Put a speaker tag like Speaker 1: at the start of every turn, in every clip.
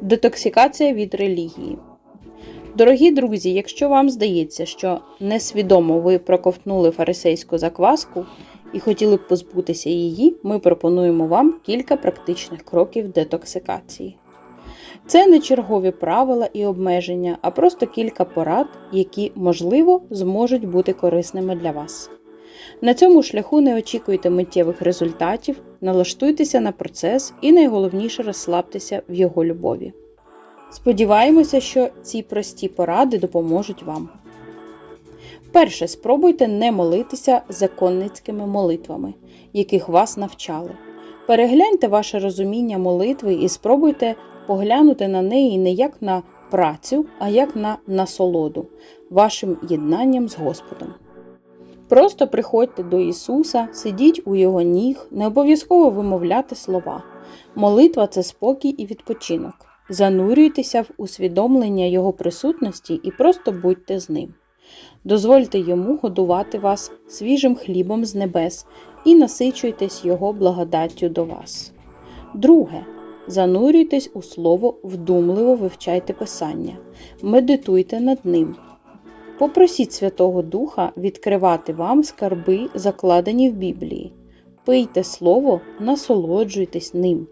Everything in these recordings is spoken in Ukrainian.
Speaker 1: Детоксикація від релігії. Дорогі друзі, якщо вам здається, що несвідомо ви проковтнули фарисейську закваску і хотіли б позбутися її, ми пропонуємо вам кілька практичних кроків детоксикації. Це не чергові правила і обмеження, а просто кілька порад, які, можливо, зможуть бути корисними для вас. На цьому шляху не очікуйте миттєвих результатів, налаштуйтеся на процес і найголовніше розслабтеся в його любові. Сподіваємося, що ці прості поради допоможуть вам. Перше, спробуйте не молитися законницькими молитвами, яких вас навчали. Перегляньте ваше розуміння молитви і спробуйте поглянути на неї не як на працю, а як на насолоду, вашим єднанням з Господом. Просто приходьте до Ісуса, сидіть у Його ніг, не обов'язково вимовляти слова. Молитва це спокій і відпочинок. Занурюйтеся в усвідомлення Його присутності і просто будьте з ним. Дозвольте йому годувати вас свіжим хлібом з небес і насичуйтесь Його благодаттю до вас. Друге. Занурюйтесь у слово, вдумливо вивчайте Писання, медитуйте над ним. Попросіть Святого Духа відкривати вам скарби, закладені в Біблії. Пийте слово, насолоджуйтесь ним.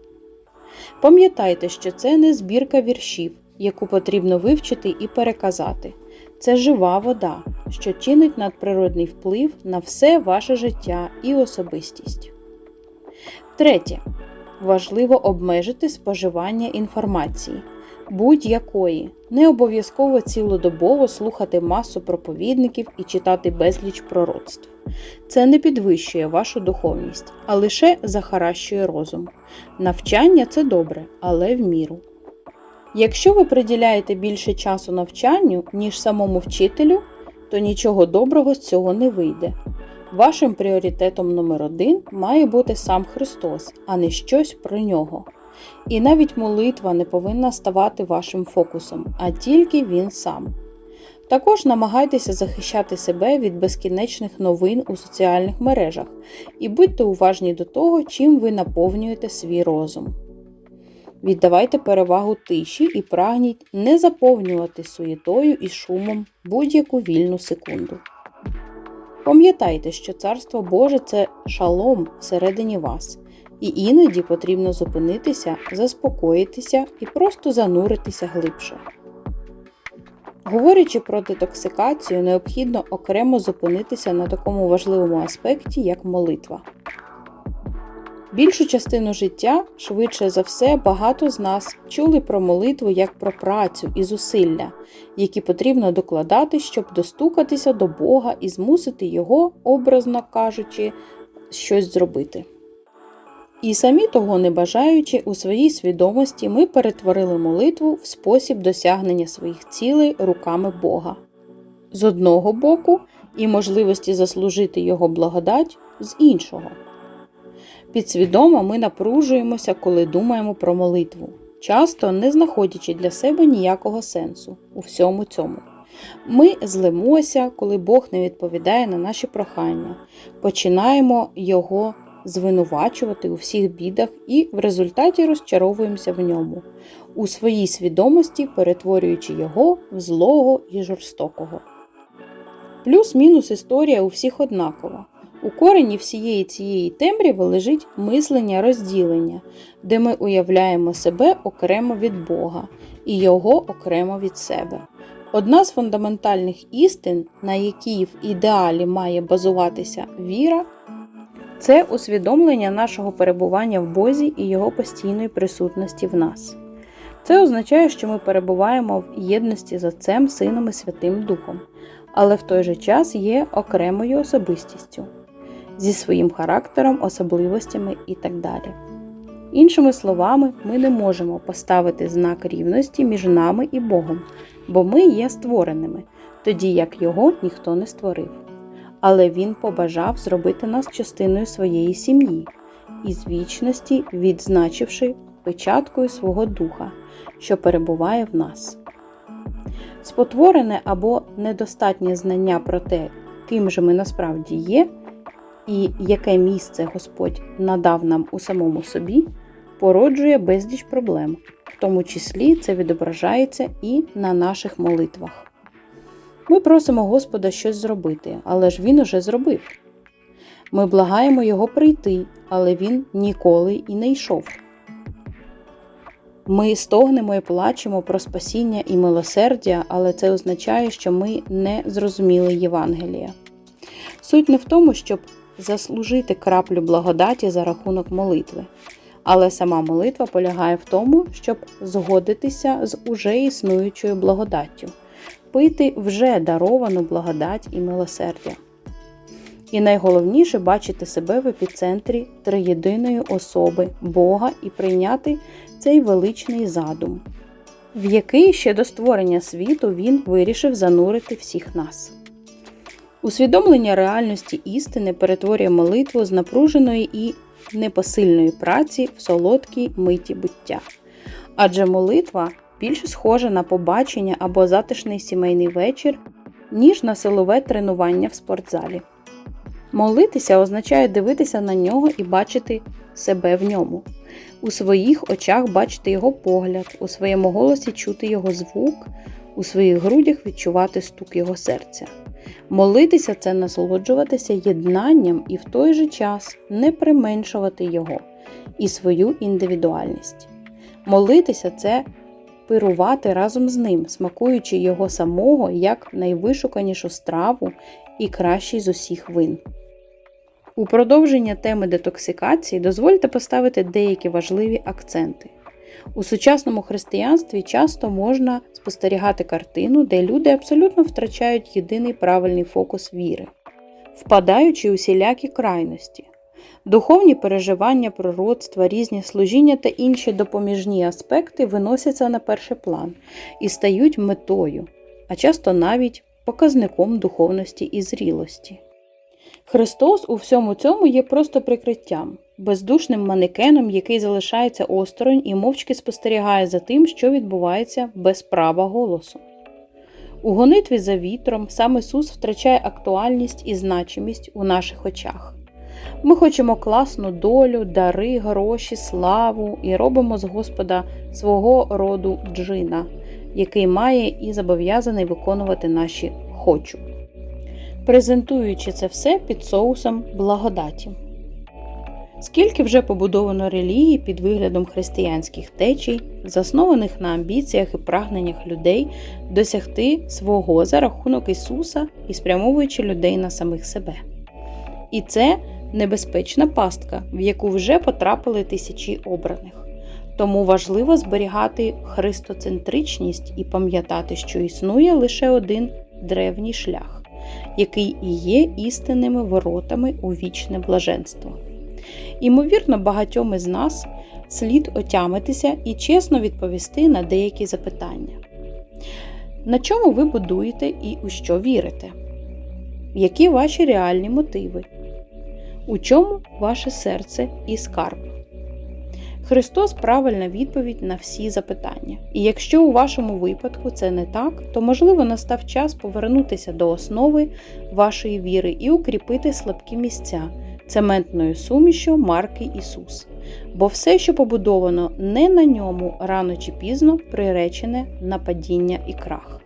Speaker 1: Пам'ятайте, що це не збірка віршів, яку потрібно вивчити і переказати. Це жива вода, що чинить надприродний вплив на все ваше життя і особистість. Третє. Важливо обмежити споживання інформації будь-якої. Не обов'язково цілодобово слухати масу проповідників і читати безліч пророцтв. Це не підвищує вашу духовність, а лише захаращує розум. Навчання це добре, але в міру. Якщо ви приділяєте більше часу навчанню, ніж самому вчителю, то нічого доброго з цього не вийде. Вашим пріоритетом номер один має бути сам Христос, а не щось про нього. І навіть молитва не повинна ставати вашим фокусом, а тільки він сам. Також намагайтеся захищати себе від безкінечних новин у соціальних мережах і будьте уважні до того, чим ви наповнюєте свій розум. Віддавайте перевагу тиші і прагніть не заповнювати суєтою і шумом будь-яку вільну секунду. Пам'ятайте, що Царство Боже це шалом всередині вас, і іноді потрібно зупинитися, заспокоїтися і просто зануритися глибше. Говорячи про детоксикацію, необхідно окремо зупинитися на такому важливому аспекті, як молитва. Більшу частину життя, швидше за все, багато з нас чули про молитву як про працю і зусилля, які потрібно докладати, щоб достукатися до Бога і змусити Його, образно кажучи, щось зробити. І самі того не бажаючи, у своїй свідомості ми перетворили молитву в спосіб досягнення своїх цілей руками Бога. З одного боку, і можливості заслужити Його благодать з іншого. Підсвідомо ми напружуємося, коли думаємо про молитву, часто не знаходячи для себе ніякого сенсу у всьому цьому. Ми злимося, коли Бог не відповідає на наші прохання, починаємо Його звинувачувати у всіх бідах і в результаті розчаровуємося в ньому, у своїй свідомості перетворюючи його в злого і жорстокого. Плюс-мінус історія у всіх однакова. У корені всієї цієї темряви лежить мислення розділення, де ми уявляємо себе окремо від Бога і Його окремо від себе. Одна з фундаментальних істин, на якій в ідеалі має базуватися віра, це усвідомлення нашого перебування в Бозі і Його постійної присутності в нас. Це означає, що ми перебуваємо в єдності з Отцем, Сином і Святим Духом, але в той же час є окремою особистістю зі своїм характером, особливостями і так далі. Іншими словами, ми не можемо поставити знак рівності між нами і Богом, бо ми є створеними, тоді як його ніхто не створив. Але Він побажав зробити нас частиною своєї сім'ї і з вічності відзначивши печаткою свого духа, що перебуває в нас. Спотворене або недостатнє знання про те, ким же ми насправді є, і яке місце Господь надав нам у самому собі, породжує безліч проблем, в тому числі це відображається і на наших молитвах. Ми просимо Господа щось зробити, але ж Він уже зробив. Ми благаємо Його прийти, але Він ніколи і не йшов. Ми стогнемо і плачемо про спасіння і милосердя, але це означає, що ми не зрозуміли Євангелія. Суть не в тому, щоб заслужити краплю благодаті за рахунок молитви, але сама молитва полягає в тому, щоб згодитися з уже існуючою благодаттю, пити вже даровану благодать і милосердя. І найголовніше бачити себе в епіцентрі триєдиної особи Бога і прийняти цей величний задум, в який ще до створення світу він вирішив занурити всіх нас. Усвідомлення реальності істини перетворює молитву з напруженої і непосильної праці в солодкій миті буття. Адже молитва більше схожа на побачення або затишний сімейний вечір, ніж на силове тренування в спортзалі. Молитися означає дивитися на нього і бачити себе в ньому. У своїх очах бачити його погляд, у своєму голосі чути його звук, у своїх грудях відчувати стук його серця. Молитися це насолоджуватися єднанням і в той же час не применшувати його і свою індивідуальність. Молитися це пирувати разом з ним, смакуючи його самого як найвишуканішу страву і кращий з усіх вин. У продовження теми детоксикації дозвольте поставити деякі важливі акценти. У сучасному християнстві часто можна спостерігати картину, де люди абсолютно втрачають єдиний правильний фокус віри, впадаючи у всілякі крайності. Духовні переживання, пророцтва, різні служіння та інші допоміжні аспекти виносяться на перший план і стають метою, а часто навіть показником духовності і зрілості. Христос у всьому цьому є просто прикриттям, бездушним манекеном, який залишається осторонь і мовчки спостерігає за тим, що відбувається без права голосу. У гонитві за вітром сам Ісус втрачає актуальність і значимість у наших очах. Ми хочемо класну долю, дари, гроші, славу і робимо з Господа свого роду джина, який має і зобов'язаний виконувати наші хочу презентуючи це все під соусом благодаті. Скільки вже побудовано релігій під виглядом християнських течій, заснованих на амбіціях і прагненнях людей досягти свого за рахунок Ісуса і спрямовуючи людей на самих себе. І це небезпечна пастка, в яку вже потрапили тисячі обраних. Тому важливо зберігати христоцентричність і пам'ятати, що існує лише один древній шлях який і є істинними воротами у вічне блаженство. Імовірно, багатьом із нас слід отямитися і чесно відповісти на деякі запитання. На чому ви будуєте і у що вірите? Які ваші реальні мотиви? У чому ваше серце і скарб? Христос правильна відповідь на всі запитання. І якщо у вашому випадку це не так, то можливо настав час повернутися до основи вашої віри і укріпити слабкі місця цементною сумішю марки Ісус. Бо все, що побудовано не на ньому рано чи пізно приречене на падіння і крах.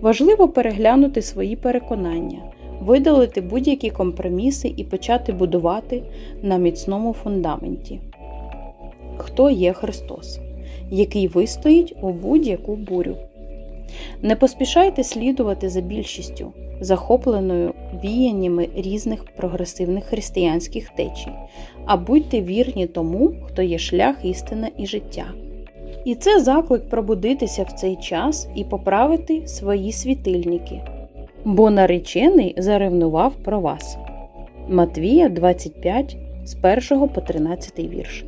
Speaker 1: Важливо переглянути свої переконання, видалити будь-які компроміси і почати будувати на міцному фундаменті хто є Христос, який вистоїть у будь-яку бурю. Не поспішайте слідувати за більшістю, захопленою віяннями різних прогресивних християнських течій, а будьте вірні тому, хто є шлях, істина і життя. І це заклик пробудитися в цей час і поправити свої світильники, бо наречений заревнував про вас. Матвія 25 з 1 по 13 вірш.